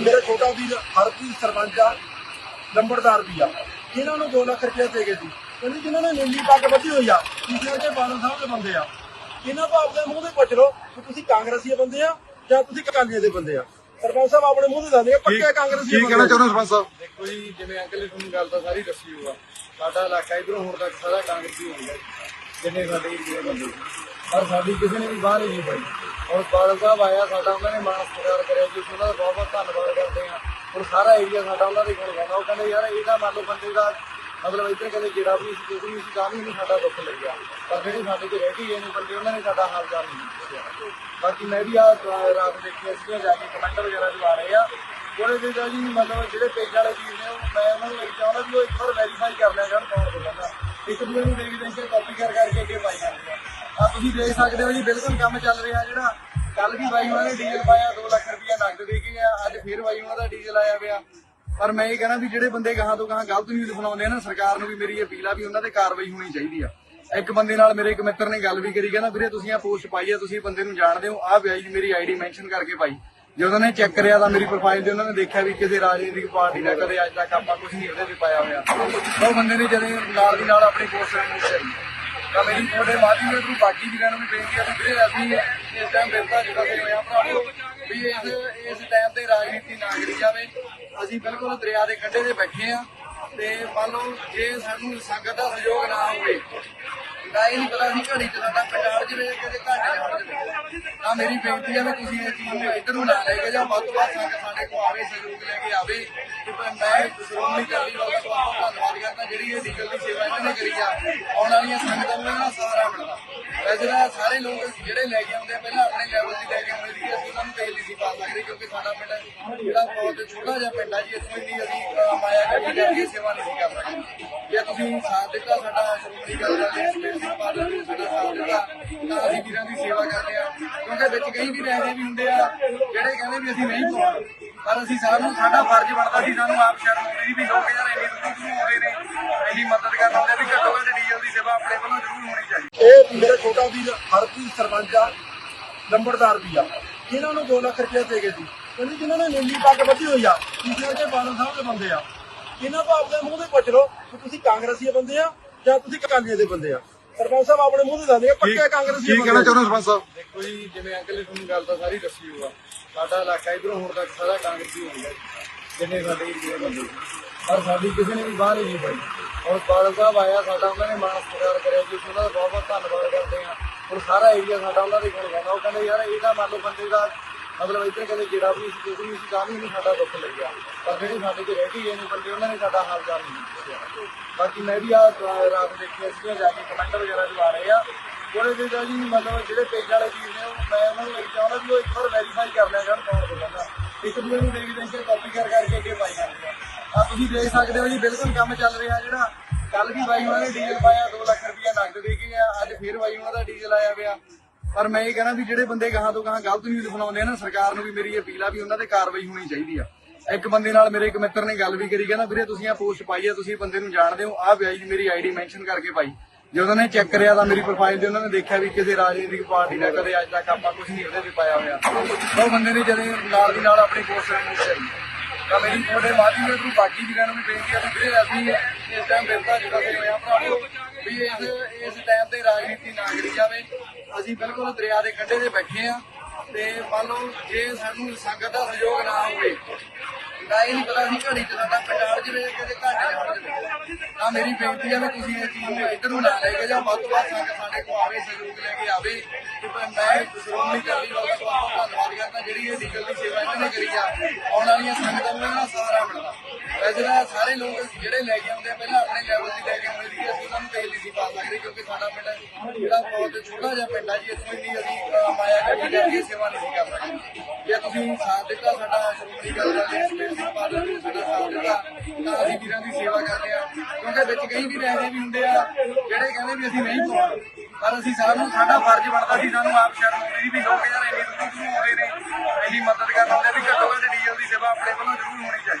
ਮੇਰਾ ਛੋਟਾ ਵੀਰ ਹਰਪ੍ਰੀਤ ਸਰਪੰਚ ਆ ਲੰਬੜਦਾਰ ਵੀ ਆ। ਇਹਨਾਂ ਨੂੰ 2 ਲੱਖ ਰੁਪਏ ਦੇ ਗਏ ਸੀ। ਕਹਿੰਦੇ ਜਿਨ੍ਹਾਂ ਨੇ ਨੀਲੀ ਪੱਗ ਬੱਧੀ ਹੋਈ ਆ ਪਿਛਲੇ ਕੇ ਬਾਦਲ ਸਾਹਿਬ ਦੇ ਬੰਦੇ ਆ। ਇਹਨਾਂ ਤੋਂ ਆਪਣੇ ਮੂੰਹ ਤੇ ਪੁੱਛ ਲਓ ਕਿ ਤੁਸੀਂ ਕਾਂਗਰਸੀ ਬੰਦੇ ਆ ਜਾਂ ਤੁਸੀਂ ਅਕਾਲੀਆਂ ਦੇ ਬੰਦੇ ਆ। ਸਰਪੰਚ ਸਾਹਿਬ ਆਪਣੇ ਮੂੰਹ ਤੇ ਦੱਸਦੇ ਆ ਪੱਕੇ ਕਾਂਗਰਸੀ ਕੀ ਕਹਿਣਾ ਚਾਹੁੰਦੇ ਹੋ ਸਰਪੰਚ ਸਾਹਿਬ? ਦੇਖੋ ਜੀ ਜਿਵੇਂ ਅੰਕਲ ਨੇ ਤੁਹਾਨੂੰ ਗੱਲ ਤਾਂ ਸਾਰੀ ਦੱਸੀ ਹੋਊਗਾ ਸਾਡਾ ਇਲਾਕਾ ਇਧਰੋਂ ਹੁਣ ਤੱਕ ਸਾਰਾ ਕਾਂਗਰਸੀ ਹੋ ਗਿਆ। ਜਿੰਨੇ ਸਾਡੇ ਏਰੀਆ ਬੰਦੇ। ਪਰ ਸਾਡੀ ਕਿਸੇ ਨੇ ਵੀ ਬਾਹ ਨਹੀਂ ਪਾਈ ਹੁਣ ਬਾਦਲ ਸਾਹਿਬ ਆਇਆ ਸਾਡਾ, ਉਹਨਾਂ ਨੇ ਮਾਣ ਸਤਿਕਾਰ ਕਰਿਆ ਜੀ ਉਹਨਾਂ ਦਾ ਬਹੁਤ ਬਹੁਤ ਧੰਨਵਾਦ ਕਰਦੇ ਹਾਂ। ਹੁਣ ਸਾਰਾ ਏਰੀਆ ਸਾਡਾ ਉਹਨਾਂ ਦੇ ਕੋਲ ਗਾਉਂਦਾ ਉਹ ਕਹਿੰਦੇ, ਯਾਰ ਇਹਦਾ ਮੰਨ ਲਓ ਬੰਦੇ ਦਾ ਮਤਲਬ ਇੱਧਰ ਕਹਿੰਦੇ ਜਿਹੜਾ ਵੀ ਸੀ ਕੁਝ ਨਹੀਂ ਸੀ, ਤਾਂ ਵੀ ਸਾਡਾ ਦੁੱਖ ਲੱਗਿਆ। ਪਰ ਜਿਹੜੇ ਸਾਡੇ ਚ ਰਹਿ ਗਏ ਨੇ ਬੰਦੇ, ਉਹਨਾਂ ਨੇ ਸਾਡਾ ਹਾਲ ਚਾਲ ਨਹੀਂ ਪੁੱਛਿਆ ਬਾਕੀ ਮੈਂ ਵੀ ਆ ਰਾਤ ਦੇਖਿਆ ਸੀ ਜਾ ਕੇ ਕਮੈਂਟ ਵਗੈਰਾ ਜੋ ਆ ਰਹੇ ਆ। ਉਹਦੇ ਵਿੱਚ ਜੀ, ਮਤਲਬ ਜਿਹੜੇ ਪੇਜ ਵਾਲੇ ਵੀਰ ਨੇ, ਉਹ ਮੈਂ ਉਹਨਾਂ ਨੂੰ ਇਹ ਚਾਹੁੰਦਾ ਵੀ ਉਹ ਇੱਕ ਵਾਰ ਵੈਰੀਫਾਈ ਕਰ ਲਿਆ ਜਾਣ ਕੌਣ ਬੋਲਦਾ ਇੱਕ ਦੂਜੇ ਨੂੰ ਦੇਖ ਦੇਖ ਕੇ ਕਾਪੀ ਕਰ ਕਰਕੇ ਅੱਗੇ ਪਾਈ ਜਾਂਦੇ ਆ। ਆ ਤੁਸੀਂ ਦੇਖ ਸਕਦੇ ਹੋ ਜੀ, ਬਿਲਕੁਲ ਕੰਮ ਚੱਲ ਰਿਹਾ ਜਿਹੜਾ ਕੱਲ ਵੀ ਬਾਈ ਉਹਨਾਂ ਨੇ ਡੀਜ਼ਲ ਪਾਇਆ 2 ਲੱਖ ਰੁਪਇਆ ਨਗਦ ਦੇ ਕੇ ਗਿਆ, ਅੱਜ ਫਿਰ ਬਾਈ ਉਹਨਾਂ ਦਾ ਡੀਜ਼ਲ ਆਇਆ ਪਿਆ। ਪਰ ਮੈਂ ਇਹ ਕਹਿਣਾ ਵੀ ਜਿਹੜੇ ਬੰਦੇ ਗਾਹਾਂ ਤੋਂ ਗਾਹਾਂ ਗਲਤ ਨਿਊਜ਼ ਬਣਾਉਂਦੇ ਆ ਨਾ, ਸਰਕਾਰ ਨੂੰ ਵੀ ਮੇਰੀ ਅਪੀਲ ਆ ਵੀ ਉਹਨਾਂ ਤੇ ਕਾਰਵਾਈ ਹੋਣੀ ਚਾਹੀਦੀ ਆ। ਇੱਕ ਬੰਦੇ ਨਾਲ ਮੇਰੇ ਇੱਕ ਮਿੱਤਰ ਨੇ ਗੱਲ ਵੀ ਕਰੀ, ਕਹਿੰਦਾ ਵੀਰੇ ਤੁਸੀਂ ਆ ਪੋਸਟ ਪਾਈ ਆ, ਤੁਸੀਂ ਬੰਦੇ ਨੂੰ ਜਾਣਦੇ ਹੋ ਆ ਵਿਆਜ ਮੇਰੀ ਆਈਡੀ ਮੈਂਸ਼ਨ ਕਰਕੇ ਪਾਈ। ਜਦੋਂ ਨੇ ਚੈੱਕ ਕਰਿਆ ਤਾਂ ਮੇਰੀ ਪ੍ਰੋਫਾਈਲ ਤੇ ਉਹਨਾਂ ਨੇ ਦੇਖਿਆ ਵੀ ਕਿਸੇ ਰਾਜਨੀਤਿਕ ਪਾਰਟੀ ਦਾ, ਕਦੇ ਅੱਜ ਤੱਕ ਆਪਾਂ ਕੁਝ ਨਹੀਂ ਉਹਦੇ ਤੇ ਪਾਇਆ ਹੋਇਆ। ਉਹ ਬੰਦੇ ਨੇ ਜਦੋਂ ਨਾਲ ਦੀ ਨਾਲ ਆਪਣੀ ਪੋਸਟ ਰਿਮੂਵ ਕਰੀ ਤਾਂ ਮੇਰੀ ਤੁਹਾਡੇ ਮਾਧਿਅਮ ਦੇ ਥਰੂ ਬਾਕੀ ਵੀਰਾਂ ਨੂੰ ਵੀ ਬੇਨਤੀ ਹੈ ਵੀ ਵੀਰੇ ਅਸੀਂ ਇਸ ਟਾਈਮ ਬਿਰਤਾ ਜਿਹੜਾ ਤੇ ਹੋਇਆ ਭਰਾਵੋ, ਵੀ ਇਸ ਇਸ ਟਾਈਮ ਤੇ ਰਾਜਨੀਤੀ ਨਾ ਕਰੀ ਜਾਵੇ। ਅਸੀਂ ਬਿਲਕੁਲ ਦਰਿਆ ਦੇ ਕੰਢੇ ਤੇ ਬੈਠੇ ਆ ਤੇ ਮੰਨ ਲਓ ਜੇ ਸਾਨੂੰ ਸੰਗਤ ਦਾ ਸਹਿਯੋਗ ਨਾ ਹੋਵੇ ਤਾਂ ਇਹ ਨਹੀਂ ਪਤਾ ਸੀ ਘੜੀ ਚ ਸਾਡਾ ਪਿੰਡਾਰ ਜਿਵੇਂ ਕਿਤੇ ਘਾਟੇ ਨਾਲ ਜਾਵੇ ਤਾਂ ਮੇਰੀ ਬੇਨਤੀ ਹੈ ਵੀ ਤੁਸੀਂ ਇਹ ਚੀਜ਼ ਨੂੰ ਇੱਧਰ ਨੂੰ ਨਾ ਲੈ ਕੇ ਜਾਓ, ਵੱਧ ਤੋਂ ਵੱਧ ਸੰਗਤ ਸਾਡੇ ਕੋਲ ਆਵੇ ਸਹਿਯੋਗ ਲੈ ਕੇ ਆਵੇ। ਕਿ ਮੈਂ ਸ਼੍ਰੋਮਣੀ ਅਕਾਲੀ ਦਲ ਦਾ ਧੰਨਵਾਦ ਕਰਦਾ ਜਿਹੜੀ ਇਹ ਲੀਗਲ ਦੀ ਸੇਵਾ ਇਹਨਾਂ ਨੇ ਕਰੀ ਆ। ਆਉਣ ਵਾਲੀਆਂ ਸੰਗਤਾਂ ਨੂੰ ਇਹਨਾਂ ਸਹਾਰਾ ਮਿਲਦਾ। ਵੈਸੇ ਤਾਂ ਸਾਰੇ ਲੋਕ ਜਿਹੜੇ ਲੈ ਕੇ ਆਉਂਦੇ ਪਹਿਲਾਂ ਆਪਣੇ ਲੈਵਲ ਦੀ ਲੈ ਕੇ ਆਉਂਦੇ ਸੀ ਅਸੀਂ ਉਹਨਾਂ ਨੂੰ ਤੇਲ ਨਹੀਂ ਸੀ ਪਾ ਸਕਦੇ ਕਿਉਂਕਿ ਸਾਡਾ ਪਿੰਡ ਜਿਹੜਾ ਬਹੁਤ ਛੋਟਾ ਜਿਹਾ ਪਿੰਡ ਆ ਜੀ, ਇੱਥੋਂ ਇੰਨੀ ਅਸੀਂ ਮਾਇਆ ਕਰਕੇ ਸੇਵਾ ਨਹੀਂ ਸੀ ਕਰ ਸਕਦੇ। ਜੇ ਤੁਸੀਂ ਸਾਥ ਦਿੱਤਾ ਸਾਡਾ ਸ਼੍ਰੋਮਣੀ ਅਕਾਲੀ ਸਿੰਘ ਬਾਦਲ ਨੇ ਸਾਡਾ ਸਾਥ ਦਿੱਤਾ, ਤਾਂ ਅਸੀਂ ਵੀਰਾਂ ਦੀ ਸੇਵਾ ਕਰਦੇ ਆ ਕਿਉਂਕਿ ਵਿੱਚ ਕਈ ਵੀ ਰਹਿੰਦੇ ਵੀ ਹੁੰਦੇ ਆ, ਜਿਹੜੇ ਕਹਿੰਦੇ ਵੀ ਅਸੀਂ ਨਹੀਂ ਪਾਉਣਾ ਪਰ ਅਸੀਂ ਸਾਨੂੰ ਸਾਡਾ ਫਰਜ਼ ਬਣਦਾ ਸੀ, ਸਾਨੂੰ ਆਪ ਸ਼ਰਮ ਆਉਂਦੀ ਵੀ ਲੋਕ ਯਾਰ ਇੰਨੀ ਦੂਰ ਦੂਰ ਆਉਂਦੇ ਨੇ? ਇੰਨੀ ਮਦਦ ਕਰਨ ਆਉਂਦੇ ਵੀ ਘੱਟੋ ਘੱਟ ਡੀਜ਼ਲ ਦੀ ਸੇਵਾ ਆਪਣੇ ਵੱਲੋਂ ਜ਼ਰੂਰ ਹੋਣੀ ਚਾਹੀਦੀ। ਇਹ ਮੇਰਾ ਛੋਟਾ ਵੀਰ ਹਰਪ੍ਰੀਤ ਸਰਪੰਚ ਆ ਲੰਬੜਦਾਰ ਵੀ ਆ। ਇਹਨਾਂ ਨੂੰ 2 ਲੱਖ ਰੁਪਏ ਦੇ ਗਏ ਸੀ। ਕਹਿੰਦੇ ਜਿਨ੍ਹਾਂ ਨੇ ਨੀਲੀ ਪੱਗ ਬੱਧੀ ਹੋਈ ਆ, ਪਿਛਲੇ ਕੇ ਬਾਦਲ ਸਾਹਿਬ ਦੇ ਬੰਦੇ ਆ। ਇਹਨਾਂ ਤੋਂ ਆਪਣੇ ਮੂੰਹ ਤੇ ਪੁੱਛ ਲਓ ਕਿ ਤੁਸੀਂ ਕਾਂਗਰਸੀ ਬੰਦੇ ਆ ਜਾਂ ਤੁਸੀਂ ਅਕਾਲੀਆਂ ਦੇ ਬੰਦੇ ਆ। ਸਰਪੰਚ ਸਾਹਿਬ ਆਪਣੇ ਮੂੰਹ ਤੇ ਦੱਸਦੇ ਆ ਪੱਕੇ ਕਾਂਗਰਸੀ ਕੀ ਕਹਿਣਾ ਚਾਹੁੰਦੇ ਹੋ ਸਰਪੰਚ ਸਾਹਿਬ? ਦੇਖੋ ਜੀ ਜਿਵੇਂ ਅੰਕਲ ਨੇ ਤੁਹਾਨੂੰ ਗੱਲ ਤਾਂ ਸਾਰੀ ਦੱਸੀ ਹੋਊਗਾ ਸਾਡਾ ਇਲਾਕਾ ਇਧਰੋਂ ਹੁਣ ਤੱਕ ਸਾਰਾ ਕਾਂਗਰਸੀ ਹੋ ਗਿਆ। ਜਿੰਨੇ ਸਾਡੇ ਏਰੀਆ ਬੰਦੇ ਪਰ ਸਾਡੀ ਕਿਸੇ ਨੇ ਵੀ ਬਾਹ ਨਹੀਂ ਪਾਈ। ਹੁਣ ਬਾਦਲ ਸਾਹਿਬ ਆਇਆ ਸਾਡਾ ਉਹਨਾਂ ਨੇ ਮਾਣ ਸਤਿਕਾਰ ਕਰਿਆ ਜੀ। ਉਹਨਾਂ ਦਾ ਬਹੁਤ ਬਹੁਤ ਧੰਨਵਾਦ ਕਰਦੇ ਆ। ਹੁਣ ਸਾਰਾ ਏਰੀਆ ਸਾਡਾ ਉਹਨਾਂ ਦੇ ਕੋਲ ਗਾਉਂਦਾ ਉਹ ਕਹਿੰਦੇ ਯਾਰ ਇਹਦਾ ਮੰਨ ਲਓ ਬੰਦੇ ਦਾ ਮਤਲਬ ਇੱਧਰ ਕਹਿੰਦੇ ਜਿਹੜਾ ਵੀ ਸੀ ਨਹੀਂ ਸੀ ਤਾਂ ਵੀ ਨਹੀਂ, ਸਾਡਾ ਦੁੱਖ ਲੱਗਿਆ। ਪਰ ਜਿਹੜੇ ਸਾਡੇ ਚ ਰਹਿ ਗਏ ਨੇ ਬੰਦੇ, ਉਹਨਾਂ ਨੇ ਸਾਡਾ ਹਾਲ ਚਾਲ ਨਹੀਂ ਪੁੱਛਿਆ ਬਾਕੀ ਮੈਂ ਵੀ ਆ ਰਾਤ ਦੇਖਿਆ ਸੀ ਜਾ ਕੇ ਕਮੈਂਟ ਵਗੈਰਾ ਜੋ ਆ ਰਹੇ ਆ। ਉਹਦੇ ਵਿੱਚ ਜੀ, ਮਤਲਬ ਜਿਹੜੇ ਪੇਜ ਵਾਲੇ ਵੀਰ ਨੇ ਮੈਂ ਉਹਨਾਂ ਨੂੰ ਇਹ ਚਾਹੁੰਦਾ ਵੀ ਉਹ ਇੱਕ ਵਾਰ ਵੈਰੀਫਾਈ ਕਰ ਲਿਆ ਜਾਣ ਕੌਣ ਬੋਲਦਾ ਇੱਕ ਦੂਜੇ ਨੂੰ ਦੇਖ ਦੇਖ ਕੇ ਕਾਪੀ ਕਰ ਕਰਕੇ ਅੱਗੇ ਪਾਈ ਜਾਂਦੇ ਆ। ਆ ਤੁਸੀਂ ਦੇਖ ਸਕਦੇ ਹੋ ਜੀ, ਬਿਲਕੁਲ ਕੰਮ ਚੱਲ ਰਿਹਾ ਜਿਹੜਾ। ਕੱਲ ਵੀ ਬਾਈ ਉਹਨਾਂ ਨੇ ਡੀਜ਼ਲ ਪਾਇਆ 2 ਲੱਖ ਰੁਪਇਆ ਨਗਦ ਦੇ ਕੇ ਗਿਆ, ਅੱਜ ਫਿਰ ਬਾਈ ਉਹਨਾਂ ਦਾ ਡੀਜ਼ਲ ਆਇਆ ਪਿਆ। ਪਰ ਮੈਂ ਇਹ ਕਹਿਣਾ ਵੀ ਜਿਹੜੇ ਬੰਦੇ ਗਾਹਾਂ ਤੋਂ ਗਾਹਾਂ ਗਲਤ ਨਿਊਜ਼ ਬਣਾਉਂਦੇ ਆ ਨਾ, ਸਰਕਾਰ ਨੂੰ ਵੀ ਮੇਰੀ ਅਪੀਲ ਆ ਵੀ ਉਹਨਾਂ ਤੇ ਕਾਰਵਾਈ ਹੋਣੀ ਚਾਹੀਦੀ ਆ। ਇੱਕ ਬੰਦੇ ਨਾਲ ਮੇਰੇ ਇੱਕ ਮਿੱਤਰ ਨੇ ਗੱਲ ਵੀ ਕਰੀ, ਕਹਿੰਦਾ ਵੀਰੇ ਤੁਸੀਂ ਆ ਪੋਸਟ ਪਾਈ ਆ, ਤੁਸੀਂ ਬੰਦੇ ਨੂੰ ਜਾਣਦੇ ਹੋ ਆ ਵਿਆਜ ਮੇਰੀ ਆਈਡੀ ਮੈਂਸ਼ਨ ਕਰਕੇ ਪਾਈ। ਜਦੋਂ ਨੇ ਚੈੱਕ ਕਰਿਆ ਤਾਂ ਮੇਰੀ ਪ੍ਰੋਫਾਈਲ ਤੇ ਉਹਨਾਂ ਨੇ ਦੇਖਿਆ ਵੀ ਕਿਸੇ ਰਾਜਨੀਤਿਕ ਪਾਰਟੀ ਦਾ ਕਦੇ ਅੱਜ ਤੱਕ ਆਪਾਂ ਕੁਝ ਨਹੀਂ ਉਹਦੇ ਤੇ ਪਾਇਆ ਹੋਇਆ। ਉਹ ਬੰਦੇ ਨੇ ਜਦੋਂ ਨਾਲ ਦੀ ਨਾਲ ਆਪਣੀ ਪੋਸਟ ਰਿਮੂਵ ਕਰੀ। ਤਾਂ ਮੇਰੀ ਤੁਹਾਡੇ ਮਾਧਿਅਮ ਦੇ ਥਰੂ ਬਾਕੀ ਵੀਰਾਂ ਨੂੰ ਵੀ ਬੇਨਤੀ ਹੈ ਵੀ ਵੀਰੇ ਅਸੀਂ ਇਸ ਟਾਈਮ ਬਿਰਤਾ ਜਿਹੜਾ ਹੋਇਆ ਭਰਾਵੋ ਵੀ ਇਸ ਇਸ ਟਾਈਮ ਤੇ ਰਾਜਨੀਤੀ ਨਾ ਕਰੀ ਜਾਵੇ। ਅਸੀਂ ਬਿਲਕੁਲ ਦਰਿਆ ਦੇ ਕੰਢੇ ਤੇ ਬੈਠੇ ਆ ਤੇ ਮੰਨ ਲਓ ਜੇ ਸਾਨੂੰ ਸੰਗਤ ਦਾ ਸਹਿਯੋਗ ਨਾ ਹੋਵੇ, ਤਾਂ ਇਹ ਨਹੀਂ ਪਤਾ ਸੀ ਘੜੀ ਚ ਸਾਡਾ ਪਿੰਡਾਰ ਜਿਵੇਂ ਕਿਤੇ ਘਾਟੇ ਨਾਲ ਜਾਵੇ ਤਾਂ ਮੇਰੀ ਬੇਨਤੀ ਹੈ ਵੀ ਤੁਸੀਂ ਇਹ ਚੀਜ਼ ਨੂੰ ਇੱਧਰ ਨੂੰ ਨਾ ਲੈ ਕੇ ਜਾਓ, ਵੱਧ ਤੋਂ ਵੱਧ ਸੰਗਤ ਸਾਡੇ ਕੋਲ ਆਵੇ, ਸਹਿਯੋਗ ਲੈ ਕੇ ਆਵੇ। ਕਿ ਮੈਂ ਸ਼੍ਰੋਮਣੀ ਅਕਾਲੀ ਦਲ ਦਾ ਧੰਨਵਾਦ ਕਰਦਾ, ਜਿਹੜੀ ਇਹ ਲੀਗਲ ਦੀ ਸੇਵਾ ਇਹਨਾਂ ਨੇ ਕਰੀ ਆ। ਆਉਣ ਵਾਲੀਆਂ ਸੰਗਤਾਂ ਨੂੰ ਇਹਨਾਂ ਸਹਾਰਾ ਮਿਲਦਾ। ਵੈਸੇ ਤਾਂ ਸਾਰੇ ਲੋਕ ਜਿਹੜੇ ਲੈ ਕੇ ਆਉਂਦੇ ਆ, ਪਹਿਲਾਂ ਆਪਣੇ ਲੈਵਲ ਦੀ ਲੈ ਅਸੀਂ ਉਹਨਾਂ ਨੂੰ ਤੇਲ ਪਾ ਸਕਦੇ ਕਿਉਂਕਿ ਸਾਡਾ ਪਿੰਡ ਜਿਹੜਾ ਬਹੁਤ ਛੋਟਾ ਜਿਹਾ ਪਿੰਡ ਆ ਜੀ ਇੱਥੋਂ ਇੰਨੀ ਅਸੀਂ ਅਹ, ਮਾਇਆ ਗੱਡੀ ਕਰਕੇ ਸੇਵਾ ਨਹੀਂ ਕਰ ਸਕਦੇ ਜੇ ਤੁਸੀਂ ਸਾਥ ਦਿੱਤਾ ਸਾਡਾ ਸ਼੍ਰੋਮਣੀ ਅਕਾਲੀ ਦਲ ਦੇ ਸੁਖਬੀਰ ਸਿੰਘ ਸਾਡਾ ਸਾਥ ਦਿੱਤਾ ਤਾਂ ਅਸੀਂ ਵੀਰਾਂ ਦੀ ਸੇਵਾ ਕਰਦੇ ਆ ਕਿਉਂਕਿ ਵਿੱਚ ਕਈ ਵੀਰ ਐਸੇ ਵੀ ਹੁੰਦੇ ਆ ਜਿਹੜੇ ਕਹਿੰਦੇ ਵੀ ਅਸੀਂ ਨਹੀਂ ਪਾਉਣਾ ਪਰ ਅਸੀਂ ਸਾਨੂੰ ਸਾਡਾ ਫਰਜ਼ ਬਣਦਾ ਸੀ ਸਾਨੂੰ ਆਪ ਸ਼ਰਮ ਆਉਂਦੀ ਵੀ ਲੋਕ ਯਾਰ ਇੰਨੀ ਦੂਰ ਦੂਰ ਆਉਂਦੇ ਨੇ? ਇੰਨੀ ਮਦਦ ਕਰਨ